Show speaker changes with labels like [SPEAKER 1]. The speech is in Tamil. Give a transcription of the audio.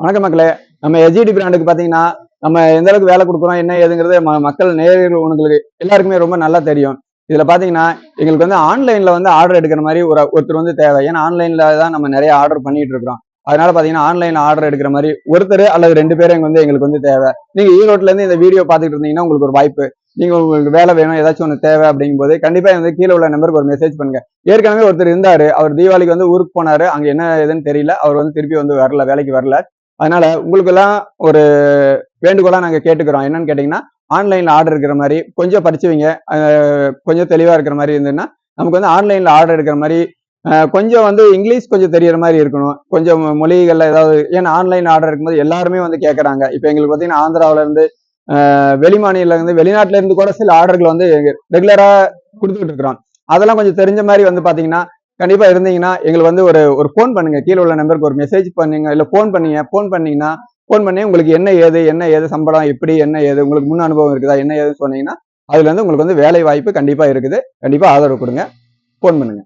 [SPEAKER 1] வணக்கம் மக்களே. நம்ம எஜிடி பிராண்டுக்கு பார்த்தீங்கன்னா நம்ம எந்த அளவுக்கு வேலை கொடுக்குறோம் என்ன ஏதுங்கிறது ம- மக்கள் நேரில் உங்களுக்கு எல்லாருக்குமே ரொம்ப நல்லா தெரியும். இதுல பாத்தீங்கன்னா எங்களுக்கு வந்து ஆன்லைன்ல வந்து ஆர்டர் எடுக்கிற மாதிரி ஒரு ஒருத்தர் வந்து தேவை. ஏன்னா ஆன்லைன்ல தான் நம்ம நிறைய ஆர்டர் பண்ணிட்டு இருக்கிறோம். அதனால பாத்தீங்கன்னா ஆன்லைன்ல ஆர்டர் எடுக்கிற மாதிரி ஒருத்தர் அல்லது ரெண்டு பேரும் எங்க வந்து எங்களுக்கு வந்து தேவை. நீங்க ஈரோட்ல இருந்து இந்த வீடியோ பார்த்துட்டு இருந்தீங்கன்னா உங்களுக்கு ஒரு வாய்ப்பு. நீங்க உங்களுக்கு வேலை வேணும் ஏதாச்சும் ஒன்று தேவை அப்படிங்கும்போது கண்டிப்பா வந்து கீழே உள்ள நம்பருக்கு ஒரு மெசேஜ் பண்ணுங்க. ஏற்கனவே ஒருத்தர் இருந்தாரு. அவர் தீபாவளிக்கு வந்து ஊருக்கு போனாரு. அங்க என்ன ஏதுன்னு தெரியல. அவர் வந்து திருப்பி வந்து வரல வேலைக்கு வரல. அதனால உங்களுக்கெல்லாம் ஒரு வேண்டுகோளாக நாங்கள் கேட்டுக்கிறோம். என்னன்னு கேட்டிங்கன்னா ஆன்லைனில் ஆர்டர் இருக்கிற மாதிரி கொஞ்சம் படிச்சுவீங்க கொஞ்சம் தெளிவாக இருக்கிற மாதிரி இருந்ததுன்னா நமக்கு வந்து ஆன்லைனில் ஆர்டர் எடுக்கிற மாதிரி கொஞ்சம் வந்து இங்கிலீஷ் கொஞ்சம் தெரியிற மாதிரி இருக்கணும். கொஞ்சம் மொழிகளில் ஏதாவது ஏன்னா ஆன்லைன் ஆர்டர் இருக்கும்போது எல்லாருமே வந்து கேட்குறாங்க இப்போ எங்களுக்கு பார்த்தீங்கன்னா ஆந்திராவிலேருந்து வெளிமாநிலருந்து வெளிநாட்டிலேருந்து கூட சில ஆர்டர்கள் வந்து ரெகுலராக கொடுத்துட்டு இருக்கிறோம். அதெல்லாம் கொஞ்சம் தெரிஞ்ச மாதிரி வந்து பார்த்தீங்கன்னா கண்டிப்பா இருந்தீங்கன்னா எங்களுக்கு வந்து ஒரு ஒரு ஃபோன் பண்ணுங்க. கீழே உள்ள நம்பருக்கு ஒரு மெசேஜ் பண்ணுங்க. இல்லை ஃபோன் பண்ணீங்க ஃபோன் பண்ணீங்கன்னா ஃபோன் பண்ணி உங்களுக்கு என்ன ஏது என்ன ஏது சம்பளம் எப்படி என்ன ஏது உங்களுக்கு முன் அனுபவம் இருக்குதா என்ன ஏதுன்னு சொன்னீங்கன்னா அதுல இருந்து உங்களுக்கு வந்து வேலை வாய்ப்பு கண்டிப்பாக இருக்குது. கண்டிப்பா ஆதரவு கொடுங்க. ஃபோன் பண்ணுங்க.